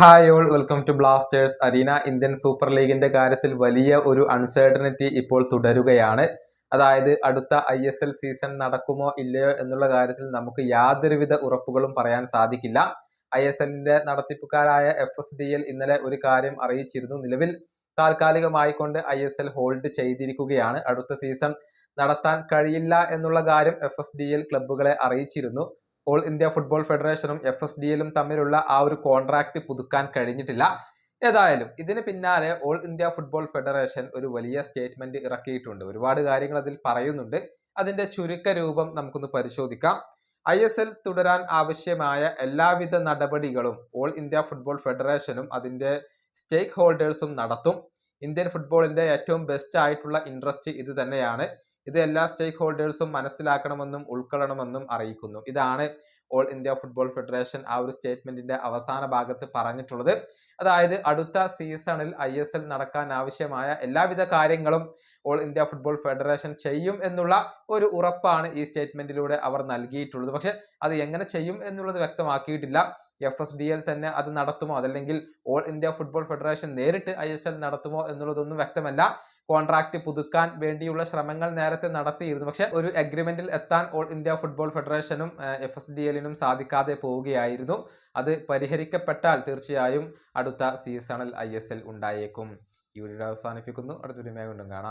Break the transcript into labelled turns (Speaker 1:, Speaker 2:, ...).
Speaker 1: Hi all welcome to Blasters arena Indian super ലീഗിന്റെ കാര്യത്തിൽ വലിയ ഒരു അൺസേർട്ടനിറ്റി ഇപ്പോൾ തുടരുകയാണ്. അതായത് അടുത്ത ഐ എസ് എൽ സീസൺ നടക്കുമോ ഇല്ലയോ എന്നുള്ള കാര്യത്തിൽ നമുക്ക് യാതൊരുവിധ ഉറപ്പുകളും പറയാൻ സാധിക്കില്ല. ഐ എസ് എല്ലിന്റെ നടത്തിപ്പുകാരായ എഫ് എസ് ഡി എൽ ഇന്നലെ ഒരു കാര്യം അറിയിച്ചിരുന്നു. നിലവിൽ താൽക്കാലികമായിക്കൊണ്ട് ഐ എസ് എൽ ഹോൾഡ് ചെയ്തിരിക്കുകയാണ്. അടുത്ത സീസൺ നടത്താൻ കഴിയില്ല എന്നുള്ള കാര്യം എഫ് എസ് ഡി എൽ ക്ലബ്ബുകളെ അറിയിച്ചിരുന്നു. ഓൾ ഇന്ത്യ ഫുട്ബോൾ ഫെഡറേഷനും എഫ് എസ് ഡി തമ്മിലുള്ള ആ ഒരു കോൺട്രാക്ട് പുതുക്കാൻ കഴിഞ്ഞിട്ടില്ല. ഏതായാലും ഇതിന് പിന്നാലെ ഓൾ ഇന്ത്യ ഫുട്ബോൾ ഫെഡറേഷൻ ഒരു വലിയ സ്റ്റേറ്റ്മെന്റ് ഇറക്കിയിട്ടുണ്ട്. ഒരുപാട് കാര്യങ്ങൾ അതിൽ പറയുന്നുണ്ട്. അതിന്റെ ചുരുക്ക രൂപം നമുക്കൊന്ന് പരിശോധിക്കാം. ഐ എസ് എൽ തുടരാൻ ആവശ്യമായ എല്ലാവിധ നടപടികളും ഓൾ ഇന്ത്യ ഫുട്ബോൾ ഫെഡറേഷനും അതിന്റെ സ്റ്റേക്ക് ഹോൾഡേഴ്സും നടത്തും. ഇന്ത്യൻ ഫുട്ബോളിന്റെ ഏറ്റവും ബെസ്റ്റ് ആയിട്ടുള്ള ഇൻട്രസ്റ്റ് ഇത് തന്നെയാണ്. ഇത് എല്ലാ സ്റ്റേക്ക് ഹോൾഡേഴ്സും മനസ്സിലാക്കണമെന്നും ഉൾക്കൊള്ളണമെന്നും അറിയിക്കുന്നു. ഇതാണ് ഓൾ ഇന്ത്യ ഫുട്ബോൾ ഫെഡറേഷൻ ആ ഒരു സ്റ്റേറ്റ്മെന്റിന്റെ അവസാന ഭാഗത്ത് പറഞ്ഞിട്ടുള്ളത്. അതായത് അടുത്ത സീസണിൽ ഐ എസ് എൽ നടക്കാൻ ആവശ്യമായ എല്ലാവിധ കാര്യങ്ങളും ഓൾ ഇന്ത്യ ഫുട്ബോൾ ഫെഡറേഷൻ ചെയ്യും എന്നുള്ള ഒരു ഉറപ്പാണ് ഈ സ്റ്റേറ്റ്മെന്റിലൂടെ അവർ നൽകിയിട്ടുള്ളത്. പക്ഷെ അത് എങ്ങനെ ചെയ്യും എന്നുള്ളത് വ്യക്തമാക്കിയിട്ടില്ല. എഫ് എസ് ഡി എൽ തന്നെ അത് നടത്തുമോ? അതല്ലെങ്കിൽ ഓൾ ഇന്ത്യ ഫുട്ബോൾ ഫെഡറേഷൻ നേരിട്ട് ഐ എസ് എൽ നടത്തുമോ എന്നുള്ളതൊന്നും വ്യക്തമല്ല. കോൺട്രാക്ട് പുതുക്കാൻ വേണ്ടിയുള്ള ശ്രമങ്ങൾ നേരത്തെ നടത്തിയിരുന്നു. പക്ഷെ ഒരു അഗ്രിമെന്റിൽ എത്താൻ ഓൾ ഇന്ത്യ ഫുട്ബോൾ ഫെഡറേഷനും എഫ് എസ് ഡി എല്ലിനും സാധിക്കാതെ പോവുകയായിരുന്നു. അത് പരിഹരിക്കപ്പെട്ടാൽ തീർച്ചയായും അടുത്ത സീസണിൽ ഐ എസ് എൽ ഉണ്ടായേക്കും. ഈ വീഡിയോ അവസാനിപ്പിക്കുന്നു. അടുത്തൊരു മേഖണ്ടും കാണാം.